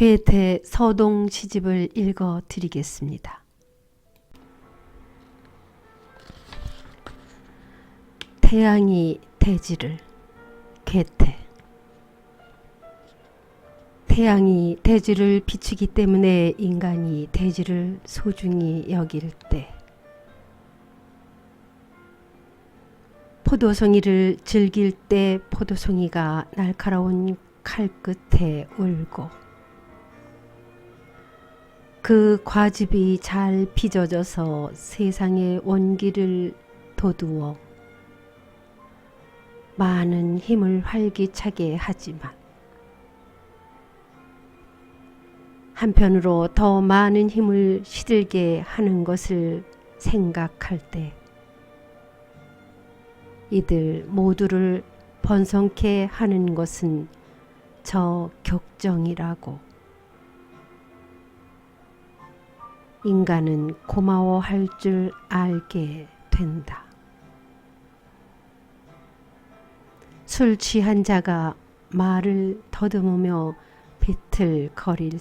괴테 서동 시집을 읽어 드리겠습니다. 태양이 대지를 괴테 태양이 대지를 비추기 때문에 인간이 대지를 소중히 여길 때 포도송이를 즐길 때 포도송이가 날카로운 칼 끝에 울고 그 과즙이 잘 빚어져서 세상의 온기를 돋우어 많은 힘을 활기차게 하지만 한편으로 더 많은 힘을 시들게 하는 것을 생각할 때 이들 모두를 번성케 하는 것은 저 격정이라고 인간은 고마워할 줄 알게 된다. 술 취한 자가 말을 더듬으며 비틀거릴